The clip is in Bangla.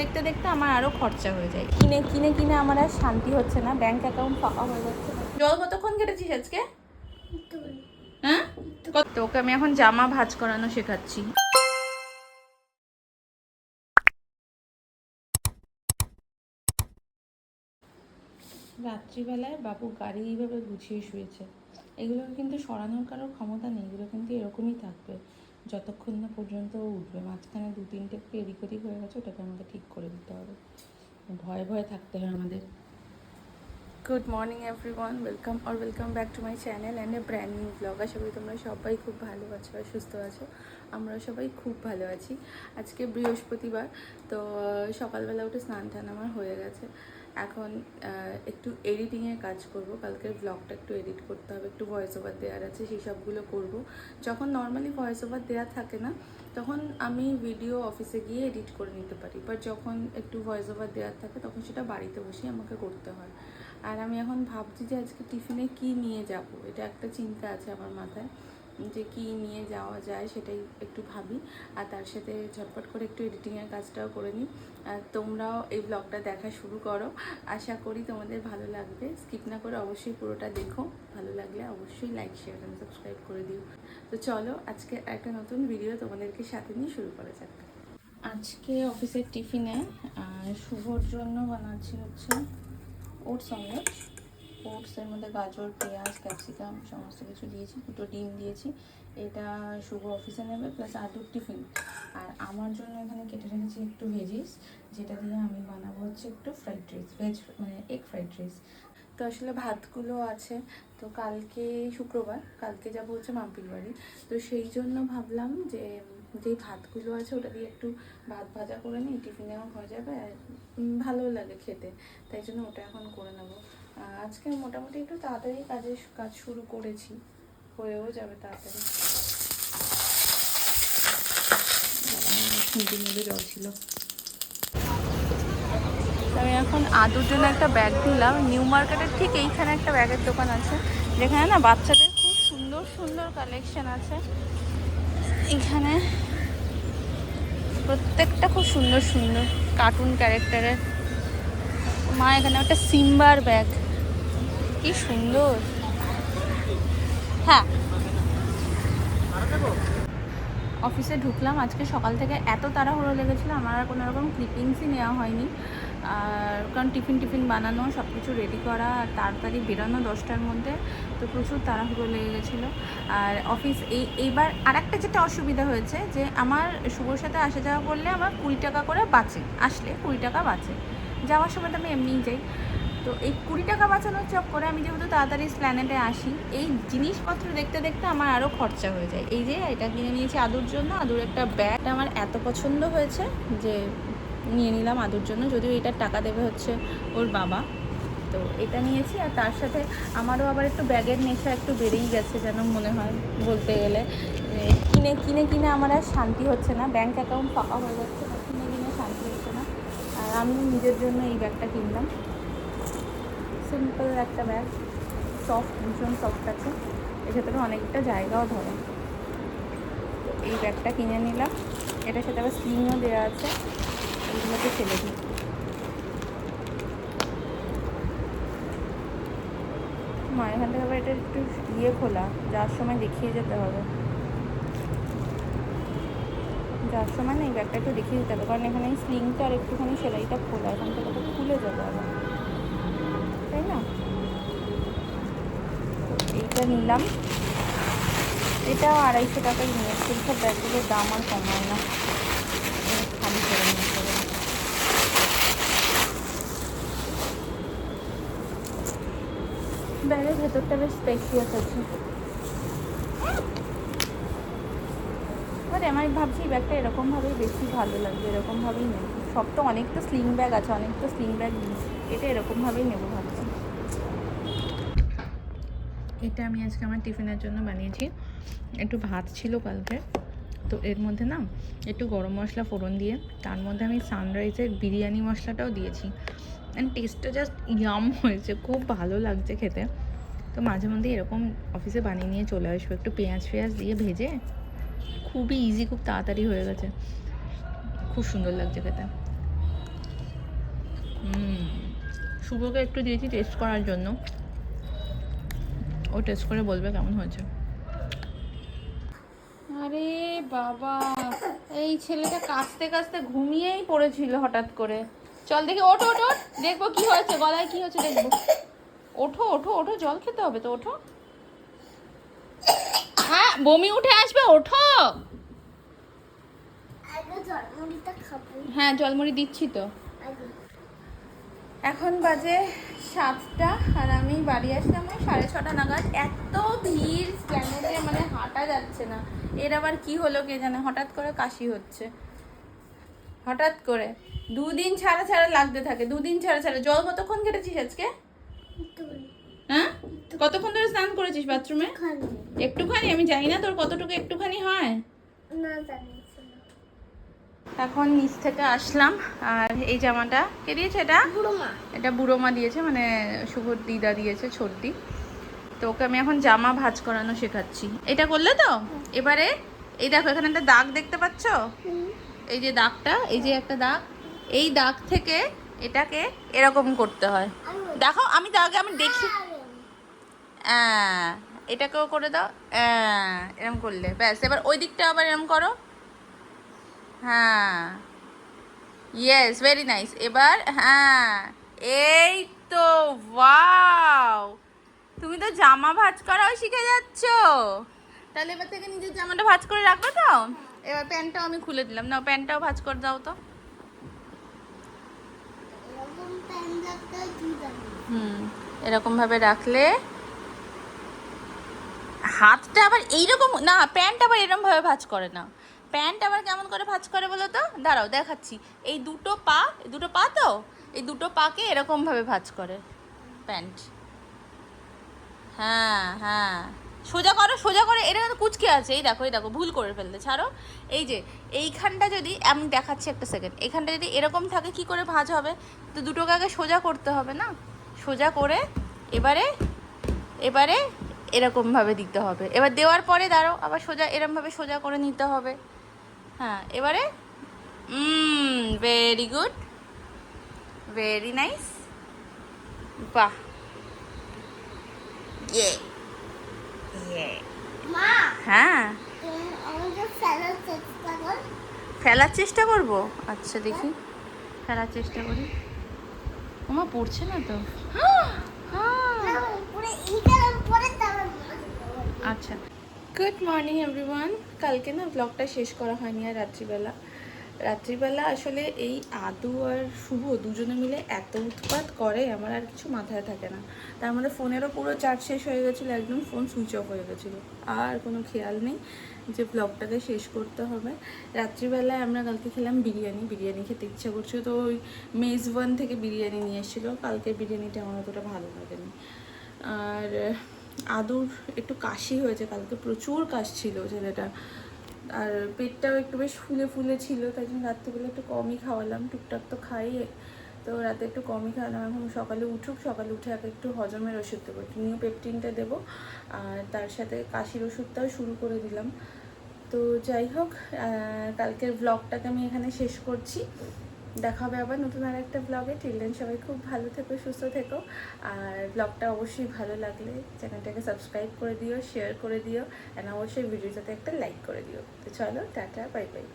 দেখতে দেখতে আমার আরও খরচা হয়ে যায়। কিনে কিনে কিনে আমার আর শান্তি হচ্ছে না ব্যাংক অ্যাকাউন্ট ফাঁকা হয়ে যাচ্ছে। জল কতক্ষণ কেটেছিস আজকে? হ্যাঁ? তোকে আমি এখন জামা ভাঁজ করানো শেখাচ্ছি। রাত্রিবেলায় বাবু গাড়ি এইভাবে গুছিয়ে শুয়েছে। এগুলো কিন্তু সরানোর কারোর ক্ষমতা নেই, এগুলো কিন্তু এরকমই থাকবে। যতক্ষণ না পর্যন্ত উঠবে, মাঝখানে দু তিনটে একটু এদিক ওদিক হয়ে গেছে, ওটাকে আমাকে ঠিক করে দিতে হবে। ভয়ে ভয়ে থাকতে হয় আমাদের। Good morning everyone welcome or welcome back to my channel and a brand new vlog আশা করি তোমরা সবাই খুব ভালো আছো আর সুস্থ আছো। আমরা সবাই খুব ভালো আছি। আজকে বৃহস্পতিবার, তো সকালবেলা উঠে স্নান টান আমার হয়ে গেছে। এখন একটু এডিটিংয়ের কাজ করব। কালকের ব্লগটা একটু এডিট করতে হবে, একটু ভয়েস ওভার দেওয়ার আছে, সেই সবগুলো করব। যখন নর্মালি ভয়েস ওভার দেওয়া থাকে না, তখন আমি ভিডিও অফিসে গিয়ে এডিট করে নিতে পারি। বাট যখন একটু ভয়েস ওভার দেওয়ার থাকে, তখন সেটা বাড়িতে বসেই আমাকে করতে হয়। আর আমি এখন ভাবছি যে আজকে টিফিনে কি নিয়ে যাব? এটা একটা চিন্তা আছে আমার মাথায়। যে কি নিয়ে যাওয়া যায় সেটাই একটু ভাবি। আর তার সাথে ঝটপট করে একটু এডিটিংয়ের কাজটাও করে নিই। তোমরাও এই ব্লগটা দেখা শুরু করো। আশা করি তোমাদের ভালো লাগবে। স্কিপ না করে অবশ্যই পুরোটা দেখো। ভালো লাগলে অবশ্যই লাইক শেয়ার অ্যান্ড সাবস্ক্রাইব করে দিও। তো চলো, আজকে একটা নতুন ভিডিও তোমাদেরকে সাথে নিয়ে শুরু করা যাক। আজকে অফিসের টিফিনে শুভর জন্য বানাচ্ছি হচ্ছে ওটস অমলেট ওটসের মধ্যে গাজর, পেঁয়াজ ক্যাপসিকাম সমস্ত কিছু দিয়েছি, দুটো ডিম দিয়েছি। এটা শুভ অফিসে নেবে প্লাস আলুর টিফিন আর আমার জন্য এখানে কেটে রেখেছি একটু ভেজিস যেটা দিয়ে আমি বানাবো হচ্ছে একটু ফ্রাইড রাইস ভেজ মানে এগ ফ্রাইড রাইস তো আসলে ভাতগুলো আছে, তো কালকে শুক্রবার, কালকে যাব হচ্ছে মাম্পির বাড়ি। তো সেই জন্য ভাবলাম যে যেই ভাতগুলো আছে ওটা দিয়ে একটু ভাত ভাজা করে নিই টিফিনেও হয়ে যাবে, আর ভালো লাগে খেতে। তাই জন্য ওটা এখন করে নেব। আজকে মোটামুটি একটু তাড়াতাড়ি কাজে কাজ শুরু করেছি হয়েও যাবে তাড়াতাড়ি। জল ছিল। আমি এখন আদুর জন্য একটা ব্যাগ দিলাম নিউ মার্কেটের ঠিক এইখানে একটা ব্যাগের দোকান আছে। যেখানে না বাচ্চাদের খুব সুন্দর সুন্দর কালেকশন আছে। এখানে প্রত্যেকটা খুব সুন্দর সুন্দর কার্টুন ক্যারেক্টারের মা এখানে একটা সিম্বার ব্যাগ কি সুন্দর। হ্যাঁ। অফিসে ঢুকলাম, আজকে সকাল থেকে এত তাড়াহুড়ো লেগেছিলো, আমার আর কোনো রকম ক্লিপিংসই নেওয়া হয়নি। আর কারণ টিফিন টিফিন বানানো সব কিছু রেডি করা, আর তাড়াতাড়ি বেরোনো দশটার মধ্যে, তো প্রচুর তাড়াহুড়ো লেগে গেছিল। আর অফিস এই, এইবার আর একটা যেটা অসুবিধা হয়েছে, যে আমার শুভর সাথে আসা যাওয়া করলে আমার কুড়ি টাকা করে বাঁচে, আসলে কুড়ি টাকা বাঁচে। যাওয়ার সময় তো আমি এমনিই যাই। তো এই কুড়ি টাকা বাঁচানোর চক্করে আমি যেহেতু তাড়াতাড়ি স্প্ল্যানেটে আসি, এই জিনিসপত্র দেখতে দেখতে আমার আরও খরচা হয়ে যায়। এই যে এটা কিনে নিয়েছি আদুর জন্য, আদুর একটা ব্যাগ আমার এত পছন্দ হয়েছে যে নিয়ে নিলাম আদুর জন্য, যদিও এটার টাকা দেবে হচ্ছে ওর বাবা। তো এটা নিয়েছি আর তার সাথে আমারও আবার একটু ব্যাগের নেশা একটু বেড়েই গেছে যেন মনে হয় বলতে গেলে। যে কিনে কিনে কিনে আমার আর শান্তি হচ্ছে না ব্যাংক অ্যাকাউন্ট ফাঁকা হয়ে যাচ্ছে, কিনে কিনে শান্তি হচ্ছে না। আর আমি নিজের জন্য এই ব্যাগটা কিনলাম। সিম্পল একটা ব্যাগ সফট ভীষণ সফট আছে। এর ভেতরে অনেকটা জায়গাও ধরে। তো এই ব্যাগটা কিনে নিলাম। এটার সাথে আবার স্লিংও দেওয়া আছে। এইগুলোকে ফেলে দিই। মা, এখান থেকে আবার এটা একটু ইয়ে খোলা। যাওয়ার সময় দেখিয়ে যেতে হবে। যাওয়ার সময় না এই ব্যাগটা একটু দেখিয়ে দিতে হবে। কারণ এখানে স্লিংটা আর একটুখানি সেলাইটা খোলা। এখান থেকে খুলে যাবে আবার। তাই না? এইটা নিলাম। এটাও আড়াইশো টাকাই নিয়েছে এইসব ব্যাগগুলোর দাম আর কমায় না। ব্যাগের ভেতরটা বেশ স্পেশিয়াস আছে। বাট আমি ভাবছি ব্যাগটা এরকমভাবেই বেশি ভালো লাগবে। এরকমভাবেই নেব। সব তো অনেক তো স্লিং ব্যাগ আছে, অনেক তো স্লিং ব্যাগ এটা এরকমভাবেই নেব ভাবছি। এটা আমি আজকে আমার টিফিনের জন্য বানিয়েছি। একটু ভাত ছিল কালকে। তো এর মধ্যে না একটু গরম মশলা ফোড়ন দিয়ে, তার মধ্যে আমি সানরাইজের বিরিয়ানি মশলাটাও দিয়েছি। অ্যান্ড টেস্টটা জাস্ট ইয়াম হয়েছে, খুব ভালো লাগছে খেতে। তো মাঝে মধ্যে এরকম অফিসে বানিয়ে নিয়ে চলে আসব। একটু পেঁয়াজ ফেঁয়াজ দিয়ে ভেজে, খুবই ইজি খুব তাড়াতাড়ি হয়ে গেছে। খুব সুন্দর লাগছে খেতে। শুভকে একটু দিয়েছি টেস্ট করার জন্য। ও টেস্ট করে বলবে কেমন হয়েছে। আরে বাবা এই ছেলেটা কাঁচতে কাঁচতে ঘুমিয়েই পড়েছিল হঠাৎ করে। চল দেখি ওঠো ওঠো দেখব কি হয়েছে গলায় কি হয়েছে দেখব। ওঠো ওঠো ওঠো জল খেতে হবে তো ওঠো। হ্যাঁ বমি উঠে আসবে ওঠো। আগে জন্মদিনটা খাব। হ্যাঁ জলমুড়ি দিচ্ছি তো। এখন বাজে সাতটা আর আমি বাড়ি আসলাম ওই সাড়ে ছটা নাগাদ। এত ভিড় স্প্ল্যানেডে মানে হাঁটা যাচ্ছে না। এর আবার কি হলো কে জানে? হঠাৎ করে কাশি হচ্ছে। হঠাৎ করে। দুদিন ছাড়া ছাড়া লাগতে থাকে দুদিন ছাড়া ছাড়া। জল কতক্ষণ কেটেছিস আজকে? হ্যাঁ? কতক্ষণ ধরে স্নান করেছিস বাথরুমে? একটুখানি। আমি জানি না তোর কতটুকু একটুখানি হয়। না জানিয়েছিল এখন নিচ থেকে আসলাম আর এই জামাটা কে দিয়েছে এটা? এটা বুড়ো মা দিয়েছে মানে শুভর দিদা দিয়েছে ছোটদি তো ওকে আমি এখন জামা ভাঁজ করানো শেখাচ্ছি। এটা করলে তো? এবারে এই দেখো এখানে একটা দাগ দেখতে পাচ্ছ? এই যে দাগটা এই যে একটা দাগ এই দাগ থেকে এটাকে এরকম করতে হয়। দেখো আমি দাগে আমি দেখি। এটাকেও করে দাও। এরম করলে। ব্যাস এবার ওই দিকটা আবার এরম করো। হ্যাঁ। ইয়েস ভেরি নাইস এবার হ্যাঁ। এই তো ওয়াও তুমি তো জামা ভাঁজ করাও শিখে যাচ্ছ। তাহলে এবার থেকে নিজের জামাটা ভাঁজ করে রাখবে তো। এবার প্যান্টটাও আমি খুলে দিলাম। না প্যান্টটাও ভাঁজ করে দাও তো। হুম এরকম ভাবে রাখলে হাতটা আবার এইরকম না প্যান্ট আবার এরকম ভাবে ভাঁজ করে না প্যান্ট আবার কেমন করে ভাঁজ করে বলো তো? দাঁড়াও, দেখাচ্ছি। এই দুটো পা দুটো পা তো? এই দুটো পাকে এরকম ভাবে ভাঁজ করে প্যান্ট। হ্যাঁ হ্যাঁ। সোজা করো, সোজা করে এটা কিন্তু কুচকে আছে। এই দেখো এই দেখো, ভুল করে ফেলতে ছাড়ো। এই যে, এইখানটা যদি, আমি দেখাচ্ছি একটা সেকেন্ড এইখানটা যদি এরকম থাকে, কি করে ভাঁজ হবে? তো দুটোকে আগে সোজা করতে হবে না? সোজা করে এবারে এবারে এরকমভাবে দিতে হবে। এবার দেওয়ার পরে দাঁড়ো আবার সোজা এরমভাবে সোজা করে নিতে হবে। হ্যাঁ এবারে? ভেরি গুড ভেরি নাইস বাহ। ইয়ে ইয়ে হ্যাঁ। ফেলার চেষ্টা করব? আচ্ছা দেখি। ফেলার চেষ্টা করি। ওমা পড়ছে না তো? উপরে এইটার আচ্ছা। গুড মর্নিং এভরিওয়ান কালকে না ব্লগটা শেষ করা হয়নি আর রাত্রিবেলা। রাত্রিবেলা আসলে এই আদু আর শুভ দুজনে মিলে এত উৎপাত করে, আমার আর কিছু মাথায় থাকে না। তার মধ্যে ফোনেরও পুরো চার্জ শেষ হয়ে গেছিল, একদম ফোন সুইচ অফ হয়ে গেছিল। আর কোনো খেয়াল নেই যে ব্লগটাকে শেষ করতে হবে। রাত্রিবেলায় আমরা কালকে খেলাম বিরিয়ানি। বিরিয়ানি খেতে ইচ্ছা করছিল, তো ওই মেজবান থেকে বিরিয়ানি নিয়ে এসেছিল। কালকে বিরিয়ানিটা আমার অতটা ভালো লাগেনি। আর আদুর একটু কাশি হয়েছে কালকে, প্রচুর কাশ ছিল ছেলেটা। আর পেটটাও একটু বেশ ফুলে ফুলে ছিল, তাই জন্য রাত্রিবেলা একটু কমই খাওয়ালাম, টুকটাক তো খাই। তো রাতে একটু কমই খাওয়ালাম, এখন সকালে উঠুক, সকালে উঠে আগে একটু হজমের ওষুধ দেবো নিউ পেপটিনটা দেবো। আর তার সাথে কাশির ওষুধটাও শুরু করে দিলাম। তো যাই হোক কালকের ব্লগটাকে আমি এখানে শেষ করছি। দেখা হবে আবার নতুন আর একটা ব্লগে চিলড্রেন সবাই খুব ভালো থেকো, সুস্থ থেকো। আর ব্লগটা অবশ্যই ভালো লাগলে চ্যানেলটাকে সাবস্ক্রাইব করে দিও শেয়ার করে দিও। অ্যান্ড অবশ্যই ভিডিওটাতে একটা লাইক করে দিও। তো চলো, টাটা বাই বাই